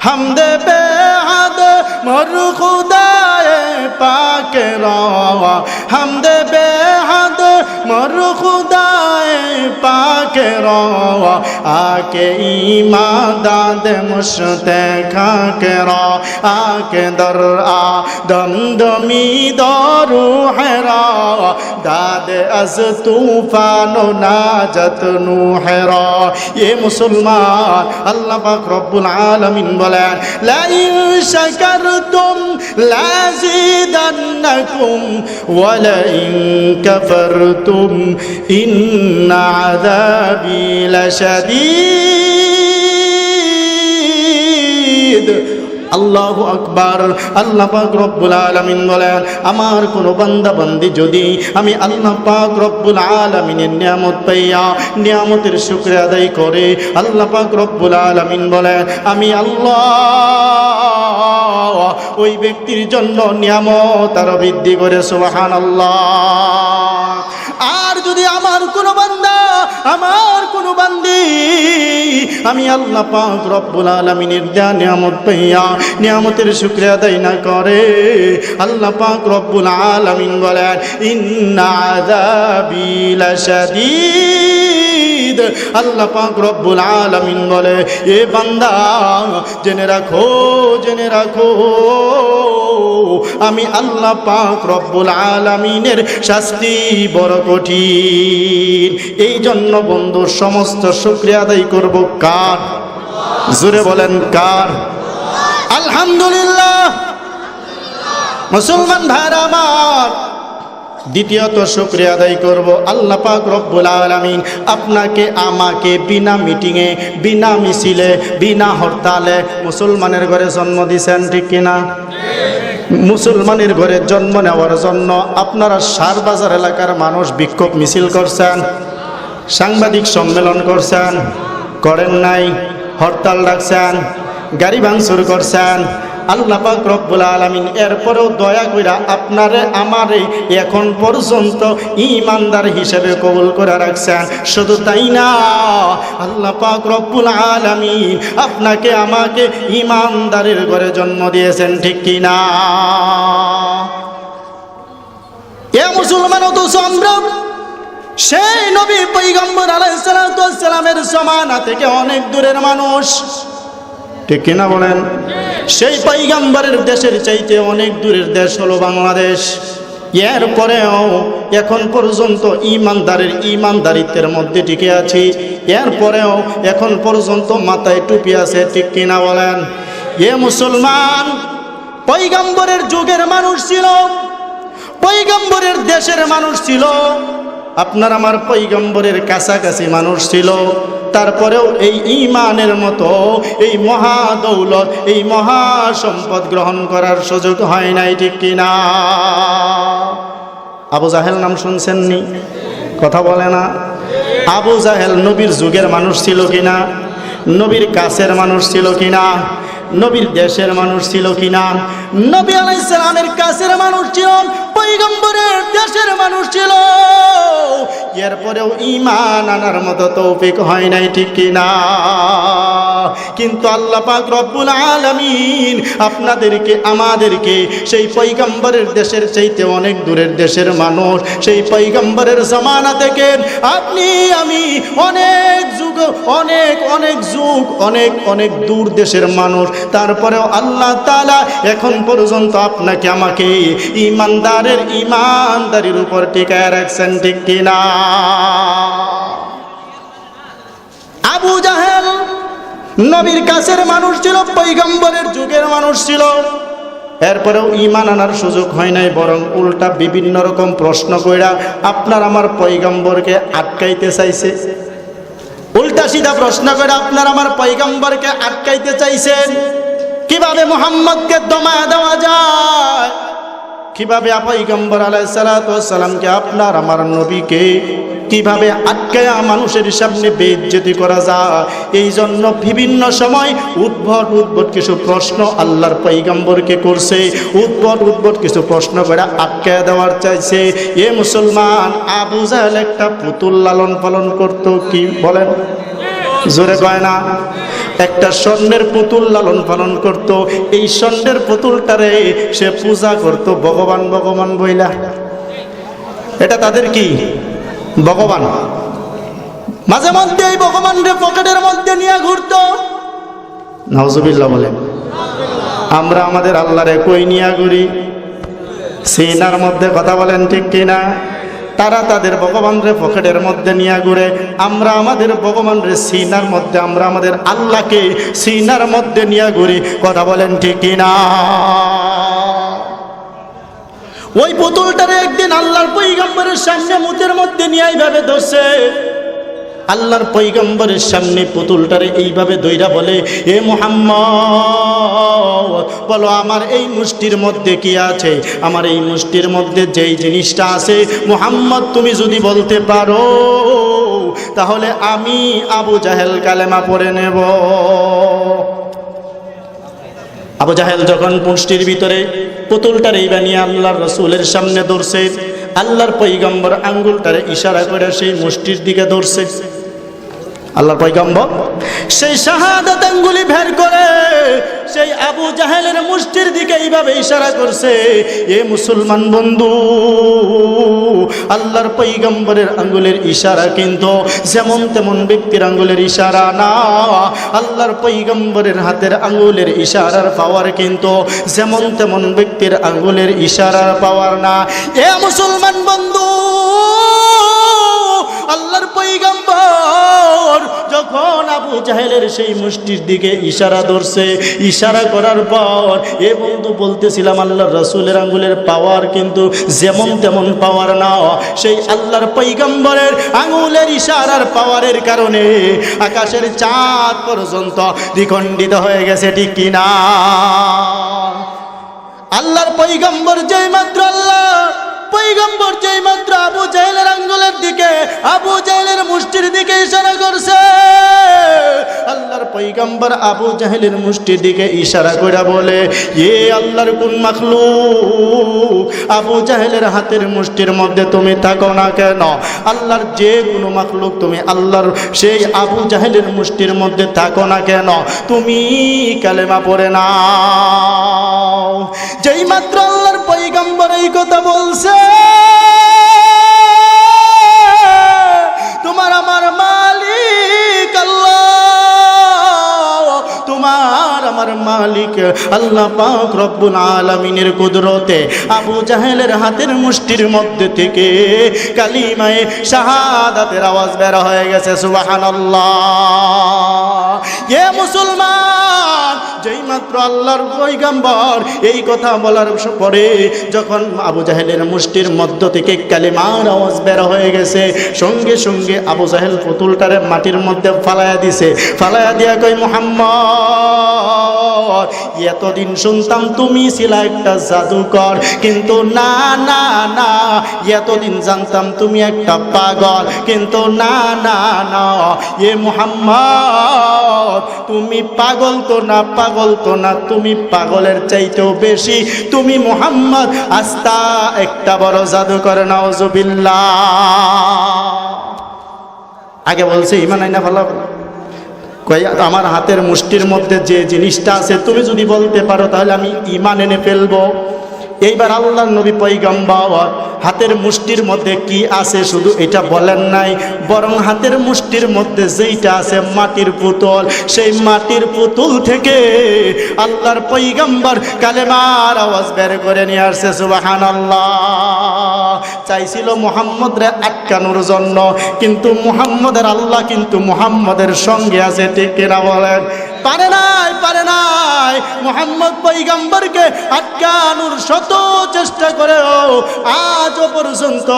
হামদে বেহাদ মর খুদায় পাকে রওয়া হামদে বেহাদ মর খুদায় পাকে রওয়া আকে ইমাদাদ মুশতে খাকে র আকে দর আ দম দমি দরু হেরা দাদ আজ তুফান নাজত নু হেরা এ মুসলমান, আল্লাহ পাক রব্বুল আলামিন বলেন লা ইন শাকারতুম লাযিদান্নাকুম ওয়া লা ইন কাফারতুম ইন্না আযাবি লাশাদীদ আল্লাহ আকবার। আল্লাহ পাক রব্বুল আলামিন বলেন, আমার কোন বান্দা বান্দি যদি আমি আল্লাহ পাক রব্বুল আলামিনের নিয়ামত পাইয়া নিয়ামতের শুকরিয়া আদায় করে, আল্লাহ পাক রব্বুল আলামিন বলেন, আমি আল্লাহ ওই ব্যক্তির জন্য নিয়ামত আরও বৃদ্ধি করে, সুবহানাল্লাহ। আর যদি আমার কোনো বান্দা, আমার কোনো বান্দি, আমি আল্লাহ পাক রব্বুল আলামিনের দেয়া নিয়ামত পাইয়া নিয়ামতের শুকরিয়া আদায় না করে, আল্লাহ পাক রব্বুল আলামিন বলেন, ইন্না আযাবি লাশাদীদ। আল্লাহ পাক রব্বুল আলামিন বলে, এ বান্দা, জেনে রাখো জেনে রাখো, আমি আল্লাহ পাক রব্বুল আলামিনের শাস্তি বড় কঠিন। এই জন্য বন্ধু, সমস্ত শুক্রিয়া আদায় করব কার? জোরে বলেন কার? আলহামদুলিল্লাহ। মুসলমান ভাইরা আমার দ্বিতীয়ত শুক্রিয়া আদায় করব আল্লাহ পাক রব্বুল আলামিন। আপনাকে, আমাকে বিনা মিটিংয়ে, বিনা মিছিলে, বিনা হরতালে মুসলমানের ঘরে জন্ম দিয়েছেন ঠিক কিনা? মুসলমানের ঘরে জন্ম নেওয়ার জন্য আপনারা সার বাজার এলাকার মানুষ বিক্ষোভ মিছিল করছেন, সাংবাদিক সম্মেলন করছেন, করেন নাই, হরতাল ডাকছেন, গাড়ি ভাঙচুর করছেন আল্লাহ পাক রব্বুল আলামিন, এরপরেও দয়া কইরা আপনারে আমারে এখন পর্যন্ত ইমানদার হিসেবে কবুল করে রাখছেন। শুধু তাই না আল্লাহ পাক রব্বুল আলামিন আপনাকে, আমাকে ইমানদারের ঘরে জন্ম দিয়েছেন, ঠিক কি না? এ মুসলমান, অথচ আমরা সেই নবী পৈগম্বর আলাইসালামের সমানা থেকে অনেক দূরের মানুষ। ঠিক কিনা বলেন? সেই পৈগম্বরের দেশের চাইতে অনেক দূরের দেশ হলো বাংলাদেশ। এরপরেও এখন পর্যন্ত ইমানদারের ইমানদারিত্বের মধ্যে টিকে আছি। এরপরেও এখন পর্যন্ত মাথায় টুপি আছে, ঠিক কিনা বলেন? এ মুসলমান পৈগম্বরের যুগের মানুষ ছিল পৈগম্বরের দেশের মানুষ ছিল, আপনার আমার পৈগম্বরের কাছাকাছি মানুষ ছিল। তারপরেও এই ইমানের মতো এই মহা দৌলত এই মহা সম্পদ গ্রহণ করার সুযোগ হয় নাই, ঠিক কিনা আবু জাহেল নাম শুনছেননি? কথা বলে না। আবু জাহেল নবীর যুগের মানুষ ছিল কিনা? নবীর কাছের মানুষ ছিল কিনা? নবীর দেশের মানুষ ছিল কিনা? নবী আলাইসালামের কাছের মানুষ ছিল। পৈগম্বরের দেশের মানুষ ছিল। এরপরেও ইমান আনার মতো তৌফিক হয় নাই, ঠিক কিনা? কিন্তু আল্লাহ পাক রব্বুল আলামিন আপনাদেরকে, আমাদেরকে সেই পৈগম্বরের দেশের চাইতে অনেক দূরের দেশের মানুষ, সেই পৈগম্বরের জামানা থেকে আপনি, আমি অনেক যুগ, অনেক অনেক যুগ, অনেক অনেক দূর দেশের মানুষ। তারপরেও আল্লাহ তালা এখন পর্যন্ত আপনাকে আমাকে ইমানদারের ইমানদারির উপর টিকায় রাখছেন ঠিক কিনা? আবু জাহেল নবীর কাছের মানুষ ছিল, পৈগম্বরের যুগের মানুষ ছিল। এরপরেও ইমান আনার সুযোগ হয় নাই, বরং উল্টা বিভিন্ন রকম প্রশ্ন কইরা আপনার আমার পৈগম্বরকে আটকাইতে চাইছে। উল্টা সিধা প্রশ্ন করে আপনার আমার পৈগম্বরকে আটকাইতে চাইছেন। কীভাবে মোহাম্মদকে দমা দেওয়া যায়? কীভাবে পৈগম্বর আলাইসালামকে আপনার আমার নবীকে কীভাবে আটকায়া মানুষের সামনে বেজ্জতি করা যায়? এই জন্য বিভিন্ন সময় উদ্ভট উদ্ভট কিছু প্রশ্ন আল্লাহর পৈগম্বরকে করছে। উদ্ভট উদ্ভট কিছু প্রশ্ন করে আটকায়া দেওয়ার চাইছে। এ মুসলমান, আবু জাহেল একটা পুতুল লালন পালন করতো কি বলেন? জোরে কয় না? একটা স্বর্ণের পুতুল লালন পালন করত। এই স্বর্ণের পুতুলটারে সে পূজা করত, ভগবান ভগবান বইলা। এটা তাদের কি? ভগবান। মাঝে মধ্যে এই ভগবানরে পকেটের মধ্যে নিয়ে ঘুরত। নজবিল্লা বলেন। আমরা আমাদের আল্লাহরে কই নিয়া ঘুরি সিনার মধ্যে কথা বলেন ঠিক কিনা? তারা তাদের ভগবানরে পকেটের মধ্যে নিয়ে ঘুরে। আমরা আমাদের ভগবানরে সিনার মধ্যে, আমরা আমাদের আল্লাহকে সিনার মধ্যে নিয়ে ঘুরি। কথা বলেন ঠিক না ওই পুতুলটারে একদিন আল্লাহর পৈগম্বরের সামনে মুতের মধ্যে নিয়ে ভাবে ধরছে। আল্লাহর পৈগম্বরের সামনে পুতুলটারে এইভাবে দইরা বলে, এ মোহাম্মদ, বলো আমার এই মুষ্টির মধ্যে কি আছে? আমার এই মুষ্টির মধ্যে যেই জিনিসটা আছে, মোহাম্মদ, তুমি যদি বলতে পারো, তাহলে আমি আবু জাহেল কালেমা পড়ে নেব। আবু জাহেল যখন পুষ্টির ভিতরে পুতুলটার এই বানিয়ে আল্লাহর রসুলের সামনে ধরছে, আল্লাহর পৈগম্বর আঙ্গুলটারে ইশারা করে সেই মুষ্টির দিকে ধরছে। আল্লাহর পৈগম্বর সেই শাহাদাত আঙ্গুলি ভের করে সেই আবু জাহেলের মুষ্টির দিকে এইভাবে ইশারা করছে, এ মুসলমান বন্ধু, আল্লাহর পৈগম্বরের আঙ্গুলের ইশারা কিন্তু যেমন তেমন ব্যক্তির আঙ্গুলের ইশারা না। আল্লাহর পৈগম্বরের হাতের আঙ্গুলের ইশারার পাওয়ার কিন্তু যেমন তেমন ব্যক্তির আঙ্গুলের ইশারার পাওয়ার না। এ মুসলমান বন্ধু আল্লাহর পৈগম্বর যখন আবু জাহেলের সেই মুষ্টির দিকে ইশারা ধরছে, ইশারা করার পর এ বন্ধু বলতেছিলাম, আল্লাহর রসুলের আঙ্গুলের পাওয়ার কিন্তু যেমন তেমন পাওয়ার না। সেই আল্লাহর পৈগম্বরের আঙুলের ইশারার পাওয়ারের কারণে আকাশের চাঁদ পর্যন্ত দ্বিখণ্ডিত হয়ে গেছে, ঠিক কিনা? আল্লাহর পৈগম্বর যেই মাত্র আল্লাহ পৈগম্বর যেই মাত্র আবু জাহেলের আঙ্গুলের দিকে, আবু জাহেলের মুষ্টির দিকে ইশারা করছে। আল্লাহর পৈগম্বর আবু জাহেলের মুষ্টির দিকে ইশারা করে বলে, এ আল্লাহর কোন মাখলু আবু জাহেলের হাতের মুষ্টির মধ্যে তুমি থাকো না কেন? আল্লাহর যে কোনো মাখলুক তুমি আল্লাহর সেই আবু জাহেলের মুষ্টির মধ্যে থাকো না কেন? তুমি কালেমা পড়ে না যেই মাত্র আল্লাহর পৈগম্বর এই কথা বলছে। তোমার আমার মালিক আল্লাহ। তোমার আমার মালিক। আল্লাহ পাক রব্বুল আলামিনের কুদরতে আবু জাহেলের হাতের মুষ্টির মধ্যে থেকে কালিমায়ে শাহাদাতের আওয়াজ বের হয়ে গেছে, সুবহানাল্লাহ। এ মুসলমান, যেই মাত্র আল্লাহর পৈগম্বর এই কথা বলার পরে যখন আবু জাহেলের মুষ্টির মধ্য থেকে কালিমার আওয়াজ বের হয়ে গেছে, সঙ্গে সঙ্গে আবু জাহেল পুতুলটারে মাটির মধ্যে ফালায়া দিছে। ফালায়া দিয়া কই মোহাম্মদ এতদিন শুনতাম তুমি ছিল একটা জাদুকর, কিন্তু না না না, এতদিন জানতাম তুমি একটা পাগল, কিন্তু না না না, এ মোহাম্মদ, তুমি পাগল তো না, পাগল তো না, তুমি পাগলের চাইতেও বেশি, তুমি মোহাম্মদ আস্তা একটা বড় জাদুকর নাওজুবিল্লাহ আগে বলছে, ইমান আইনা ভালো আমার হাতের মুষ্টির মধ্যে যে জিনিসটা আছে, তুমি যদি বলতে পারো, তাহলে আমি ইমান এনে ফেলব। এইবার আল্লাহ নবী পৈগম্বর হাতের মুষ্টির মধ্যে কি আছে শুধু এটা বলেন নাই, বরং হাতের মুষ্টির মধ্যে যেইটা আছে মাটির পুতুল, সেই মাটির পুতুল থেকে আল্লাহর পৈগম্বর কালেমার আওয়াজ বের করে নিয়ে আসছে সুবাহান চাইছিল মোহাম্মদ রে আটকানোর জন্য, কিন্তু মুহাম্মদের আল্লাহ কিন্তু মুহাম্মদের সঙ্গে আছে, ঠিক কিনা বলেন? পারে নাই পারে নাই। মোহাম্মদ পৈগম্বরকে আটকানোর শত চেষ্টা করেও আজও পর্যন্ত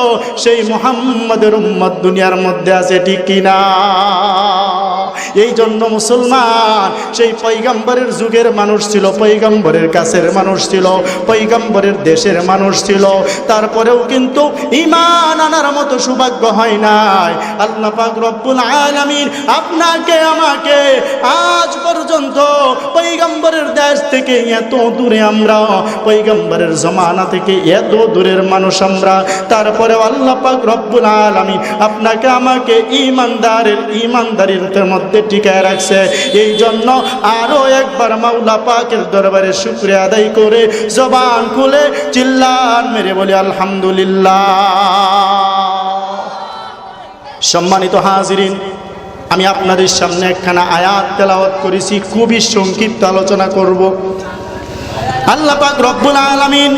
সেই মোহাম্মদের উম্মত দুনিয়ার মধ্যে আছে, ঠিক কিনা এই জন্য মুসলমান, সেই পৈগম্বরের যুগের মানুষ ছিল পৈগম্বরের কাছের মানুষ ছিল পৈগম্বরের দেশের মানুষ ছিল। তারপরেও কিন্তু ইমান আনার মতো সৌভাগ্য হয় নাই। আল্লাহ আপনাকে, আমাকে আজ পর্যন্ত পৈগম্বরের দেশ থেকে এত দূরে আমরা, পৈগম্বরের জমানা থেকে এত দূরের মানুষ আমরা। তারপরে আল্লাহ পাক রব্বুল আলামিন আপনাকে আমাকে ইমানদারের ইমানদারির মধ্যে টিকায় রাখছে। এই জন্য আরও একবার মাওলা পাকের দরবারে শুক্রিয়া আদায় করে জবান খুলে চিল্লান মেরে বলি, আলহামদুলিল্লাহ। সম্মানিত হাজিরিন আমি আপনাদের সামনে একখানা আয়াত তেলাওয়াত করেছি, খুবই সংক্ষিপ্ত আলোচনা করব। আল্লাহ পাক রব্বুল আলামিন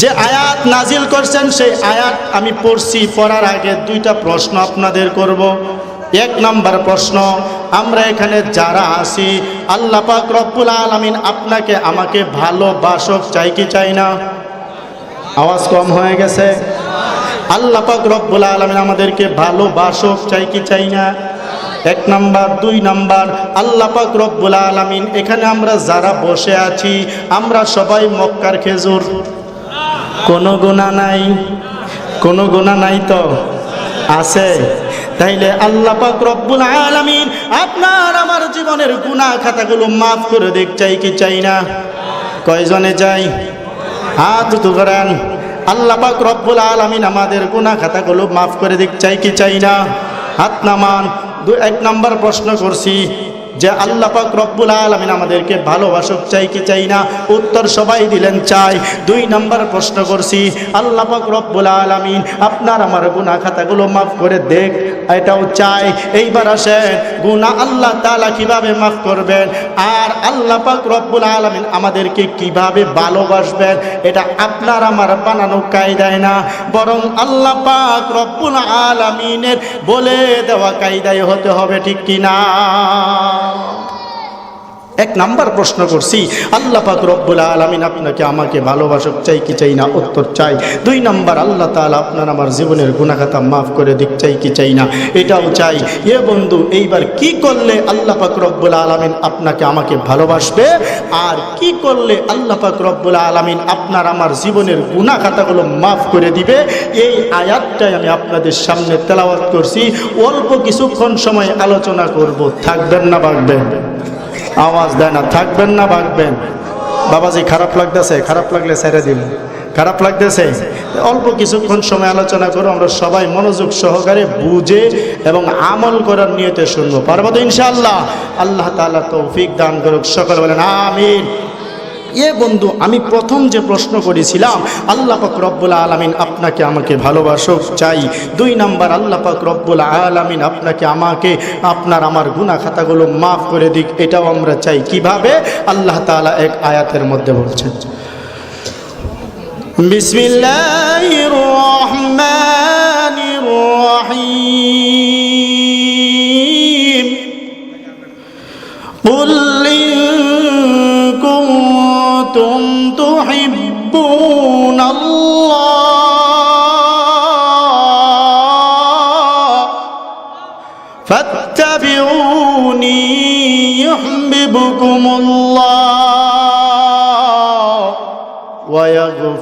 যে আয়াত নাজিল করছেন, সেই আয়াত আমি পড়ছি, পড়ার আগে দুইটা প্রশ্ন আপনাদের করব। এক নম্বর প্রশ্ন, আমরা এখানে যারা আছি, আল্লাহ পাক রব্বুল আলামিন আপনাকে আমাকে ভালোবাসক চাই কি চাই না? আওয়াজ কম হয়ে গেছে। আল্লাহ পাক রব্বুল আলামিন আমাদেরকে ভালোবাসক চাই কি চাই না? এক নাম্বার, দুই নাম্বার, আল্লাহ পাক রব্বুল আলামিন, এখানে আমরা যারা বসে আছি, আমরা সবাই মক্কার খেজুর। কোনো গুণা নাই। কোনো গুণা নাই তো? আছে। তাইলে আল্লাহ পাক রব্বুল আলামিন আপনার আমার জীবনের গুনাহ খাতাগুলো মাফ করে দেখ চাই কি চাই না? কয়জনে যাই? হাত উঁচু করেন আল্লাহ পাক রব্বুল আলামিন আমাদের গুনাহ খাতাগুলো মাফ করে দিক, চাই কি চাই না? হাত নামান, দু এক নম্বর প্রশ্ন করছি। যে আল্লাহ পাক রব্বুল আলামিন আমাদেরকে ভালোবাসক, চাই কি চাই না? উত্তর সবাই দিলেন, চাই। দুই নাম্বার প্রশ্ন করছি, আল্লাহ পাক রব্বুল আলামিন আপনার আমার গুনাহ খাতাগুলো মাফ করে দেখ। এটাও চাই। এইবার আসেন, গুনাহ আল্লাহ তাআলা কীভাবে মাফ করবেন? আর আল্লাহ পাক রব্বুল আলামিন আমাদেরকে কীভাবে ভালোবাসবেন? এটা আপনার আমার বানানো কায়দায় না, বরং আল্লাহ পাক রব্বুল আলামিনের বলে দেওয়া কায়দায় হতে হবে, ঠিক কিনা? Lord. এক নাম্বার প্রশ্ন করছি, আল্লাহ পাক রব্বুল আলামিন আপনাকে আমাকে ভালোবাসক চাই কি চাই না, উত্তর চাই। দুই নাম্বার, আল্লাহ তাআলা আপনার আমার জীবনের গুনাখাতা মাফ করে দিক, চাই কি চাই না, এটাও চাই। এ বন্ধু, এইবার কি করলে আল্লাহ পাক রব্বুল আলামিন আপনাকে আমাকে ভালোবাসবে? আর কি করলে আল্লাহ পাক রব্বুল আলামিন আপনার আমার জীবনের গুনাখাতাগুলো মাফ করে দিবে? এই আয়াতটাই আমি আপনাদের সামনে তেলাওয়াত করছি। অল্প কিছুক্ষণ সময় আলোচনা করব, থাকবেন না ভাগবেন আওয়াজ দেয় না। থাকবেন না ভাগবেন বাবাজি, খারাপ লাগতেছে, খারাপ লাগলে ছেড়ে দিন। খারাপ লাগতেছে। অল্প কিছুক্ষণ সময় আলোচনা করো আমরা সবাই মনোযোগ সহকারে বুঝে এবং আমল করার নিয়তে শুনব। পারব তো ইনশাআল্লাহ? আল্লাহ তালা তৌফিক দান করুক। সকল বলেন, আমিন। এ বন্ধু, আমি প্রথম যে প্রশ্ন করেছিলাম, আল্লাহ পাক রব্বুল আলামিন আপনাকে আমাকে ভালোবাসক, চাই। দুই নাম্বার, আল্লাহ পাক রব্বুল আলামিন আপনাকে আমাকে, আপনার আমার গুনাহ খাতাগুলো মাফ করে দিক, এটাও আমরা চাই। কীভাবে? আল্লাহ তাআলা এক আয়াতের মধ্যে বলছেন। রহমানির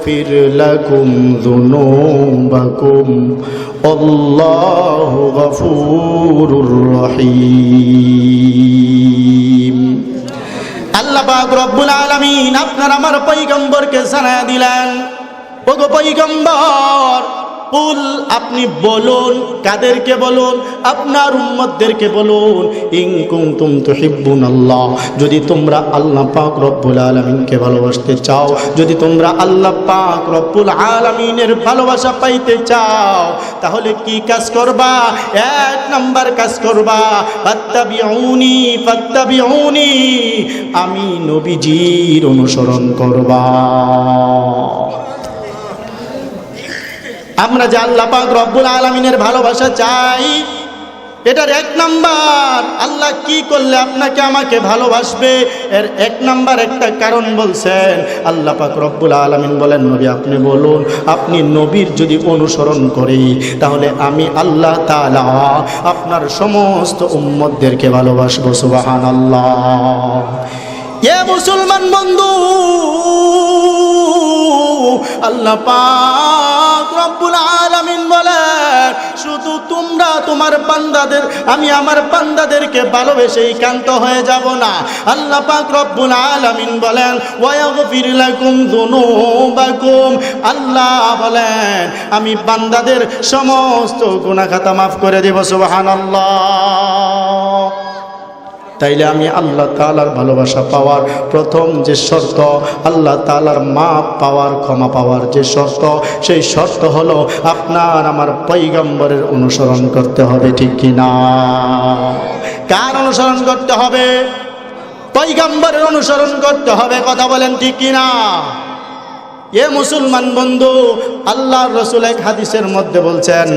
ويغفر لكم ذنوبكم والله غفور رحيم আল্লাহ পাক রব্বুল আলামিন আপনার আমার পৈগম্বরকে জানায় দিলেন ওগো পৈগম্বর কুল আপনি বলুন, কাদেরকে বলুন, আপনার উম্মতদেরকে বলুন, ইন কুনতুম তুহিব্বুন আল্লাহ যদি তোমরা আল্লাহ পাক রব্বুল আলামিনকে ভালোবাসতে চাও, যদি তোমরা আল্লাহ পাক রব্বুল আলামিনের ভালোবাসা পাইতে চাও, তাহলে কি কাজ করবা? এক নাম্বার কাজ করবা, ফাত্তাবিউনি ফাত্তাবিউনি, আমি নবীজির অনুসরণ করবা। আমরা যে আল্লাহ পাক রব্বুল আলমিনের ভালোবাসা চাই, এটার এক নাম্বার। আল্লাহ কি করলে আপনাকে আমাকে ভালোবাসবে? এর এক নাম্বার একটা কারণ বলছেন, আল্লাহ পাক রব্বুল আলমিন বলেন, নবী, আপনি বলুন, আপনি নবীর যদি অনুসরণ করি, তাহলে আমি আল্লাহ তাআলা আপনার সমস্ত উম্মতদেরকে ভালোবাসবো সুবাহান আল্লাহ এ মুসলমান বন্ধু, আল্লাহ পাক রব্বুল আলামিন বলে শুধু তোমরা তোমার বান্দাদের, আমি আমার বান্দাদেরকে ভালোবেসেই কান্ত হয়ে যাব না। আল্লাহ পাক রব্বুল আলামিন বলেন, ওয়াগফির লাকুম যুনুবাকুম। আল্লাহ বলেন, আমি বান্দাদের সমস্ত গুনাহ মাফ করে দেব, সুবহানাল্লাহ। তাইলে আমি আল্লাহ তালার ভালোবাসা পাওয়ার প্রথম যে শর্ত, আল্লাহ তালার মাপ পাওয়ার, ক্ষমা পাওয়ার যে শর্ত, সেই শর্ত হলো আপনার আমার পৈগম্বরের অনুসরণ করতে হবে, ঠিক কিনা কার অনুসরণ করতে হবে? পৈগম্বরের অনুসরণ করতে হবে, কথা বলেন ঠিক কি না? এ মুসলমান বন্ধু, আল্লাহর রসুল এক হাদিসের মধ্যে বলছেন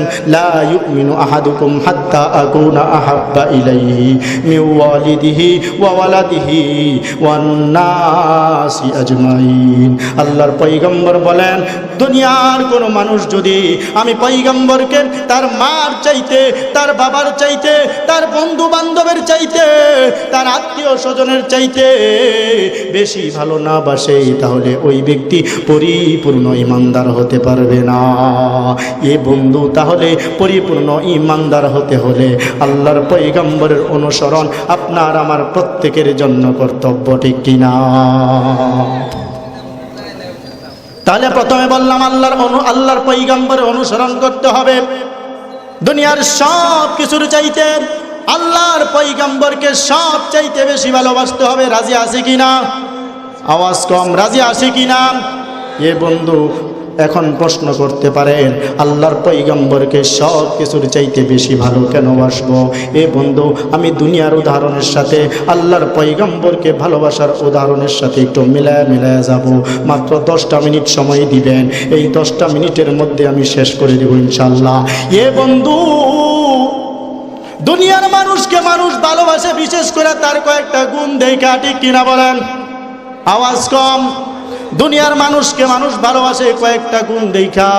আজমাইন। আল্লাহর পয়গম্বর বলেন, দুনিয়ার কোন মানুষ যদি আমি পয়গম্বরকে তার মার চাইতে, তার বাবার চাইতে, তার বন্ধু বান্ধবের চাইতে, তার আত্মীয় স্বজনের চাইতে বেশি ভালো না বাসে, তাহলে ওই ব্যক্তি পরিপূর্ণ ইমানদার হতে পারবে না। এ বন্ধু, তাহলে পরিপূর্ণ ইমানদার হতে হলে আল্লাহর পৈগম্বরের অনুসরণ আপনার আমার প্রত্যেকের জন্য কর্তব্য, ঠিক কিনা তাহলে প্রথমে বললাম, আল্লাহর অনু, আল্লাহর পৈগম্বরের অনুসরণ করতে হবে। দুনিয়ার সব কিছুর চাইতে আল্লাহর পৈগম্বরকে সব চাইতে বেশি ভালোবাসতে হবে। রাজি আছে কিনা? আওয়াজ কম, রাজি আছে কিনা? এ বন্ধু, এখন প্রশ্ন করতে পারেন, আল্লাহর পৈগম্বরকে সব কিছুর চাইতে বেশি ভালো কেন বাসবো? এ বন্ধু, আমি দুনিয়ার উদাহরণের সাথে, আল্লাহর পৈগম্বরকে ভালোবাসার উদাহরণের সাথে একটু মিলায় মিলায় যাব। মাত্র দশটা মিনিট সময় দিবেন, এই দশটা মিনিটের মধ্যে আমি শেষ করে দেবো ইনশাল্লাহ এ বন্ধু, দুনিয়ার মানুষকে মানুষ ভালোবাসে, বিশেষ করে তার কয়েকটা গুণ দেখা, ঠিক কিনা বলেন? আওয়াজ কম। দুনিয়ার মানুষকে মানুষ ভালোবাসে কয়েকটা গুণ দেখা।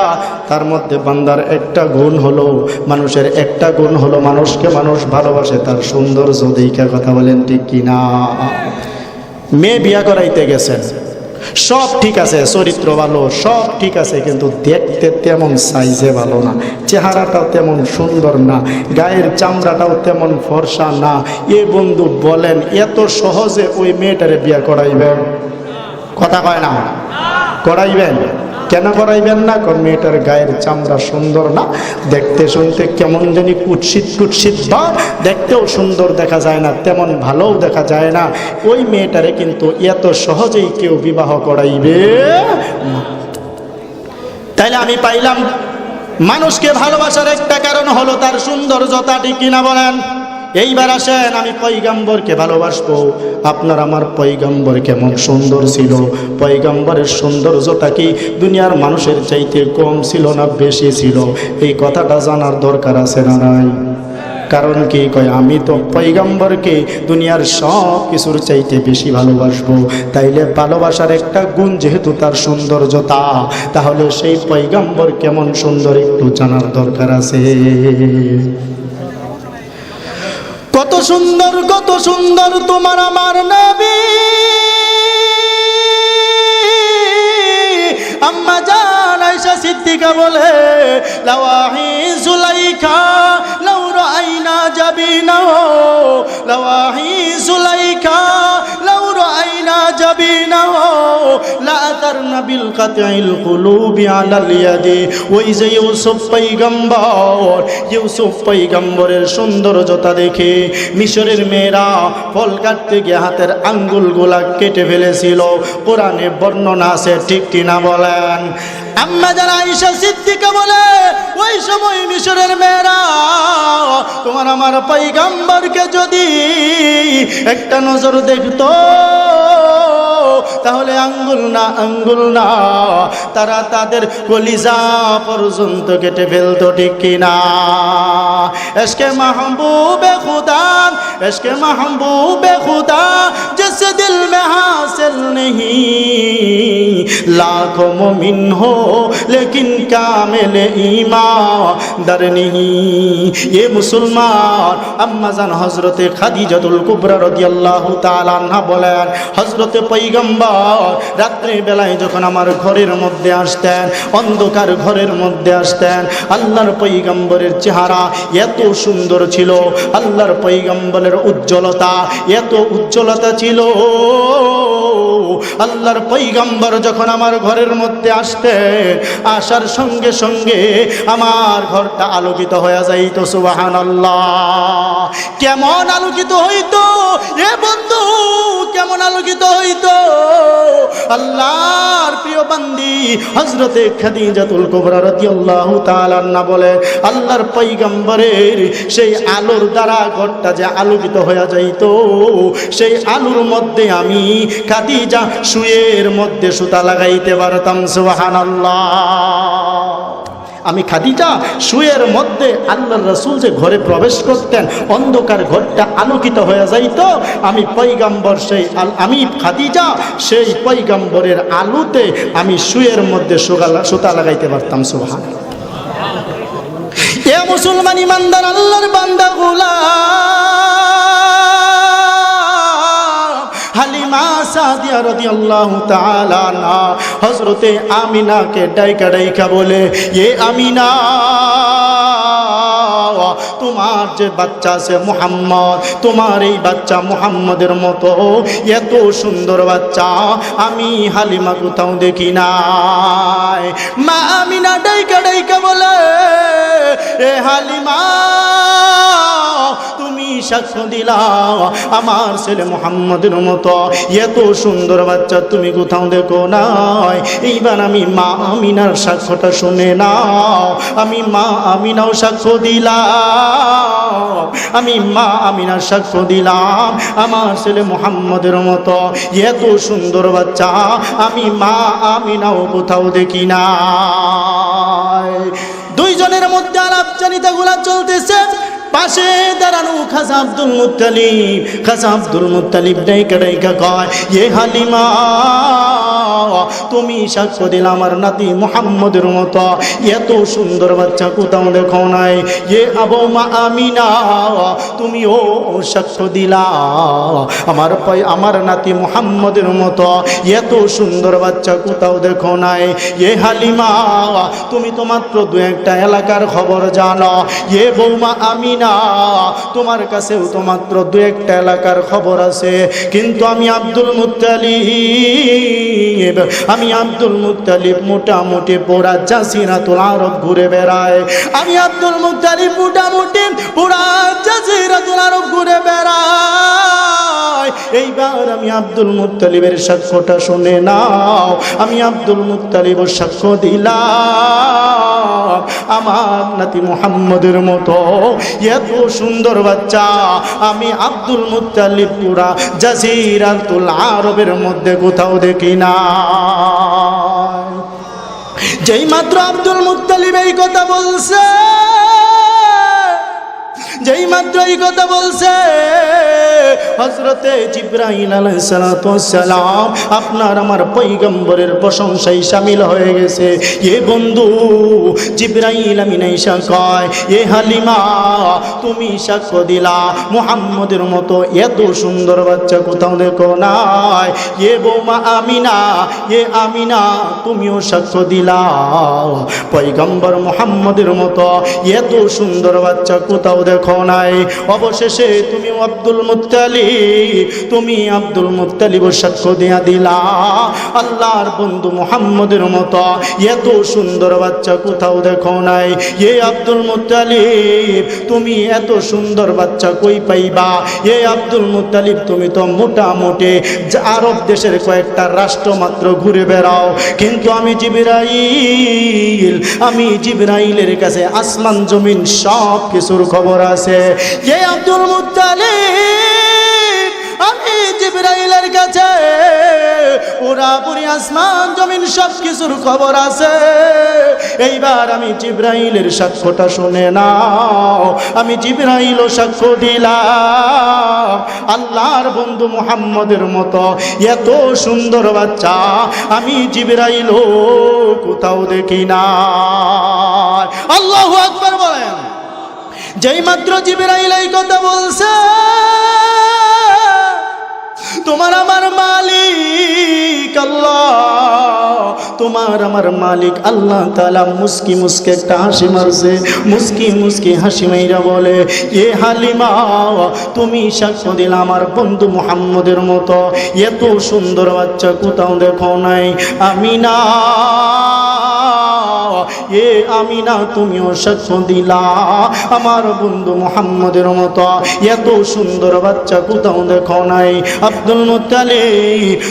তার মধ্যে বান্দার একটা গুণ হলো মানুষের একটা গুণ হলো মানুষকে মানুষ ভালোবাসে, তার সৌন্দর্য দেখা কথা বলেন ঠিক কিনা। মেয়ে বিয়া করাইতে গেছেন সব ঠিক আছে, চরিত্র ভালো, সব ঠিক আছে, কিন্তু দেখতে তেমন সাইজে ভালো না, চেহারাটাও তেমন সুন্দর না, গায়ের চামড়াটাও তেমন ফর্সা না। এ বন্ধু বলেন, এত সহজে ওই মেয়েটারে বিয়া করাইবেন? কথা কয় না? করাইবেন? কেন করাইবেন না? কারণ মেয়েটার গায়ের চামড়া সুন্দর না। দেখতে শুনতে কেমন জানি কুৎসিত কুৎসিত বা দেখতেও সুন্দর দেখা যায় না, তেমন ভালোও দেখা যায় না। ওই মেয়েটারে কিন্তু এত সহজেই কেউ বিবাহ করাইবে তাইলে আমি পাইলাম, মানুষকে ভালোবাসার একটা কারণ হলো তার সৌন্দর্যতা, ঠিক কিনা বলেন? এইবার আসেন, আমি পৈগম্বরকে ভালোবাসবো। আপনার আমার পৈগম্বর কেমন সুন্দর ছিল। পৈগম্বরের সৌন্দর্যতা কি দুনিয়ার মানুষের চাইতে কম ছিল না বেশি ছিল? এই কথাটা জানার দরকার আছে না নাই? কারণ কি কয়, আমি তো পৈগম্বরকে দুনিয়ার সব কিছুর চাইতে বেশি ভালোবাসবো। তাইলে ভালোবাসার একটা গুণ যেহেতু তার সৌন্দর্যতা, তাহলে সেই পৈগম্বর কেমন সুন্দর একটু জানার দরকার আছে। সুন্দর, কত সুন্দর তোমার আমার নবী। আম্মা জান আয়েশা সিদ্দিকা বলে, লাওয়াহি জুলাইখা, লাউ রাইনা জাবিনা লাওয়াহি জুলাইখা, লাউ রাআইনা জাবিনা লা তারনা বিল কাতিল কুলুবি ওই যে ইউসুফ ইউসুফ সৌন্দর্যতা দেখে মিশরের মেয়েরা ফল কাটতে গিয়ে হাতের আঙ্গুলগুলা কেটে ফেলেছিল। কোরআনে বর্ণনা আছে, ঠিক কিনা বলেন? আম্মা যারা আয়েশা সিদ্দিকা বলে, ওই সময় মিশরের মেয়েরা তোমার আমার পাইগাম্বারকে যদি একটা নজর দেখতো, তাহলে আঙ্গুল না আঙ্গুল না, তারা তাদের কলিজা পর্যন্ত কেটে ফেলতো ঠিক কিনা? এসকে মাহবুবে খুদা عشق محبوب خدا جس دل میں حاصل نہیں۔ لاکھوں مومن ہو لیکن کامل ایمان در نہیں۔ یہ মুসলমান আম্মাজান হজরতে খাদিজাতুল কুবরা রদি আল্লাহ তালান্না বলেন হজরতে পৈগম্বর রাত্রিবেলায় যখন আমার ঘরের মধ্যে আসতেন অন্ধকার ঘরের মধ্যে আসতেন আল্লাহর পৈগম্বরের চেহারা এত সুন্দর ছিল আল্লাহর পৈগম্বরের উজ্জ্বলতা এত উজ্জ্বলতা ছিল। আল্লাহর পৈগম্বর যখন আমার ঘরের মধ্যে আসতে, আসার সঙ্গে সঙ্গে আমার ঘরটা আলোকিত হয়ে যাইত সুবাহান আল্লাহ কেমন আলোকিত হইতো? এ বন্ধু, কেমন আলোকিত হইতো? আল্লাহর প্রিয় বান্দি হজরতে খাদিজাতুল কুবরা রাদিয়াল্লাহু তাআলা না বলে, আল্লাহর পৈগম্বরের সেই আলোর দ্বারা ঘরটা যে আলোকিত হয়ে যাইত, সেই আলোর মধ্যে আমি খাদিজা শুয়ের মধ্যে সুতা লাগাইতে পারতাম, সুবহানাল্লাহ। আমি খাদিজা, শুয়ের মধ্যে আল্লাহ রসুল যে ঘরে প্রবেশ করতেন, অন্ধকার ঘরটা আলোকিত হয়ে যাইত, আমি পৈগাম্বর সেই আমি খাদিজা, সেই পৈগাম্বরের আলুতে আমি শুয়ের মধ্যে সুতা লাগাইতে পারতাম সুহান এ মুসলমান ইমানদার, আল্লাহর বান্দা হালিমা সাদিয়া রাদিয়াল্লাহু তাআলা না হযরতে আমিনাকে ডাইকা ডাইকা বলে, এ আমিনা, তোমার যে বাচ্চা আছে মুহাম্মদ, তোমার এই বাচ্চা মুহাম্মদের মতো এত সুন্দর বাচ্চা, আমি হালিমা কোথাও দেখি নাই। মা আমিনা ডাইকা ডাইকা বলে, এ হালিমা সাক্ষ্য দিলা আমার ছেলে মোহাম্মদের মতো। এত সুন্দর বাচ্চা তুমি কোথাও দেখো নাই। এইবার আমি মা আমিনার সাক্ষ্যটা শুনে নাও। আমি মা আমিনাও সাক্ষ্য দিলাম। আমি মা আমিনার সাক্ষ্য দিলাম। আমার ছেলে মোহাম্মদের মতো। এত সুন্দর বাচ্চা আমি মা আমিনাও কোথাও দেখি না দুইজনের মধ্যে আলাপচারিতা গুলা চলতেছে। পাশে দাঁড়ানো খাজা আব্দুল মুতালিব খাজা আব্দুল মুতালিব ডাইকা ডাইকা কয় এ হালিমা তুমি সাক্ষ্য দিলে আমার নাতি মুহাম্মদের মতো। এত সুন্দর বাচ্চা কোথাও দেখো নাই। এ আবু মা আমিনা তুমি ও সাক্ষ্য দিলা। আমার পাই আমার নাতি মুহাম্মদের মতো। এত সুন্দর বাচ্চা কোথাও দেখো নাই। এ হালিমা, তুমি তো মাত্র দু একটা এলাকার খবর জানো। এ বৌমা আমিনা, তোমার কাছেও তো মাত্র দু একটা এলাকার খবর আছে। কিন্তু আমি আব্দুল আমি আব্দুল মুত্তালিব, মোটামুটি পুরা জাসিরাতুল আরব ঘুরে বেড়ায়। আমি আব্দুল মুত্তালিব, মোটামুটি পুরা জাসিরাতুল আরব ঘুরে বেড়ায়। এইবার আমি আব্দুল মুত্তালিবের সাক্ষ্যটা শুনে নাও। আমি আব্দুল মুত্তালিব সাক্ষ্য দিলাম। আমার নাতি মোহাম্মদের মতো এত সুন্দর বাচ্চা। আমি আব্দুল মুত্তালিব পুরা জাজির জাজিরাতুল আরবের মধ্যে কোথাও দেখি না যেই মাত্র আব্দুল মুত্তালিব এই কথা বলছে যেই মাত্র এই কথা বলছে হজরতে জিব্রাহিল আলাইসালাম আপনার আমার পৈগম্বরের প্রশংসায় সামিল হয়ে গেছে। এ বন্ধু জিব্রাহিল আমি নাইসা কয়, এ হালিমা, তুমি সাক্ষ্য দিলা, মুহাম্মদের মতো এত সুন্দর বাচ্চা কোথাও দেখো নাই। এ বৌমা আমিনা, এ আমিনা, তুমিও সাক্ষ্য দিলা। পৈগম্বর মুহাম্মদের মতো এত সুন্দর বাচ্চা কোথাও দেখো নাই। অবশেষে তুমি আব্দুল মুত্তালি, তুমি আব্দুল মুত্তালিব সাক্ষ্য দিয়া দিলা। আল্লাহর বন্ধু মোহাম্মদের মতো, এত সুন্দর বাচ্চা কোথাও দেখো নাই। এ আব্দুল মুত্তালিব তুমি এত সুন্দর বাচ্চা কই পাইবা? এ আব্দুল মুত্তালিব তুমি তো মোটামুটি আরব দেশের কয়েকটা রাষ্ট্র মাত্র ঘুরে বেড়াও। কিন্তু আমি জিবরাইল, আমি জিবরাইলের কাছে আসমান, জমিন সব কিছুর খবর আছে। এ আব্দুল মুত্তালিব, আমি জিবরাইলের কাছে পুরাপুরি আসমান জমিন সব কিছুর খবর আছে। এইবার আমি জিব্রাইলের সাক্ষ্যটা শুনে নাও। আমি জিব্রাইলও সাক্ষ্য দিলাম। আল্লাহর বন্ধু মুহাম্মদের মতো এত সুন্দর বাচ্চা আমি জিব্রাইলও কোথাও দেখি না আল্লাহু আকবার বলেন। যেই মাত্র জিব্রাইল এই কথা বলছে, তোমার আমার মালিক আল্লাহ, তোমার আমার মালিক আল্লাহ তালা মুস্কি মুস্কি একটা হাসি মারছে। মুস্কি মুস্কি হাসি মাইরা বলে, এ হালিমা, তুমি সাক্ষ্য দিলে আমার বন্ধু মুহাম্মদের মতো। এত সুন্দর বাচ্চা কোথাও দেখো নাই। আমি না এ আমি না তুমিও সাক্ষ্য দিলা। আমার বন্ধু মোহাম্মদের মতো এত সুন্দর বাচ্চা কোথাও দেখো নাই। আব্দুল মোতালে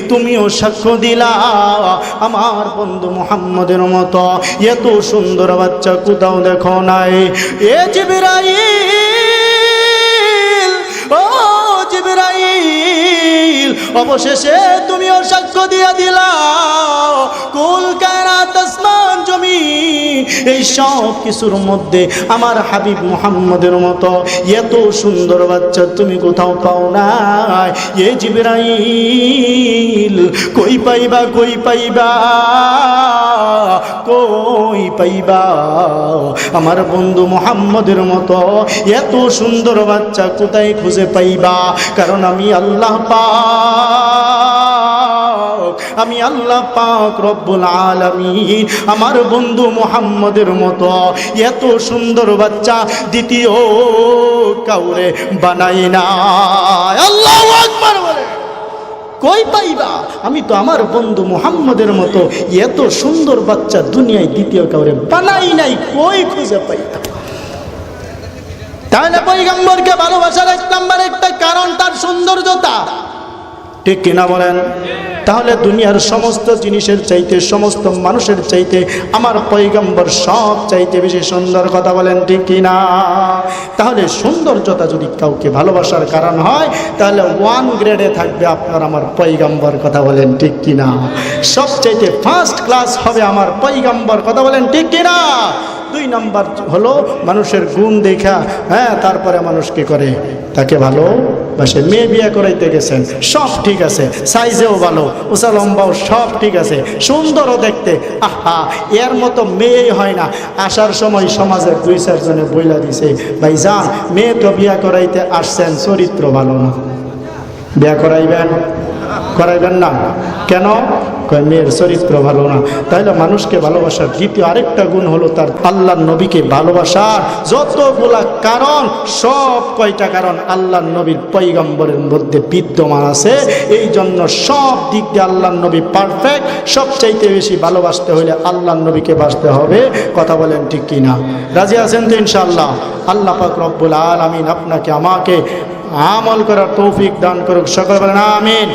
তুমিও সাক্ষ্য দিলা। আমার বন্ধু মোহাম্মদের মতো এত সুন্দর বাচ্চা কোথাও দেখো নাই। এ ও জিবরাইল, অবশেষে তুমিও সাক্ষ্য দিয়া দিলা কুল কায়নাত আসমান জমি এই সব কিছুর মধ্যে আমার হাবিব মুহাম্মদের মতো এত সুন্দর বাচ্চা তুমি কোথাও পাও না এ জিবরাইল, কই পাইবা কই পাইবা? কই পাইবা? আমার বন্ধু মোহাম্মদের মতো এত সুন্দর বাচ্চা কোথায় খুঁজে পাইবা? কারণ আমি আল্লাহ আমি আল্লাহ পাক রব্বুল আলামিন। আমার বন্ধু মোহাম্মদের মতো এত সুন্দর বাচ্চা দ্বিতীয় কাউরে বানাই না। আল্লাহ কই পাইবা? আমি তো আমার বন্ধু মুহাম্মদের মতো এত সুন্দর বাচ্চা দুনিয়ায় দ্বিতীয় কাউরে বানাই নাই, কই খুঁজে পাইবা তাহলে পৈগম্বরকে ভালোবাসার এক নাম্বার একটা কারণ তার সৌন্দর্যতা। ঠিক কিনা বলেন? তাহলে দুনিয়ার সমস্ত জিনিসের চাইতে, সমস্ত মানুষের চাইতে, আমার পৈগম্বর সব চাইতে বেশি সুন্দর কথা বলেন, ঠিক কিনা? তাহলে সৌন্দর্যতা যদি কাউকে ভালোবাসার কারণ হয়, তাহলে ওয়ান গ্রেডে থাকবে আপনার আমার পৈগম্বর কথা বলেন, ঠিক কিনা? সব চাইতে ফার্স্ট ক্লাস হবে আমার পৈগম্বর কথা বলেন, ঠিক কিনা? দুই নাম্বার হলো মানুষের গুণ দেখা। হ্যাঁ তারপরে মানুষ কি করে? তাকে ভালো বাসে মেয়ে বিয়ে করাইতে গেছেন, সব ঠিক আছে, সাইজেও ভালো, উঁচা লম্বাও সব ঠিক আছে, সুন্দরও দেখতে, আহা, এর মতো মেয়েই হয় না। আসার সময় সমাজের দুই চারজনে বইলা দিছে, ভাই যান, মেয়ে তো বিয়া করাইতে আসছেন, চরিত্র ভালো না। বিয়া করাইবেন? করাইবেন না। কেন? কয় মেয়ের চরিত্র ভালো না। তাইলে মানুষকে ভালোবাসার দ্বিতীয় আরেকটা গুণ হলো তার আল্লাহ নবীকে ভালোবাসার যতগুলা কারণ, সব কয়টা কারণ আল্লাহ নবীর পৈগম্বরের মধ্যে বিদ্যমান আছে। এই জন্য সব দিক দিয়ে আল্লাহ নবী পারফেক্ট সবচাইতে বেশি ভালোবাসতে হলে আল্লাহ নবীকে বাসতে হবে। কথা বলেন ঠিক কিনা? রাজি আছেন তো ইনশাল্লাহ আল্লাহ পাক রব্বুল আলামিন আপনাকে, আমাকে আমল করার তৌফিক দান করুক। সকল আমিন।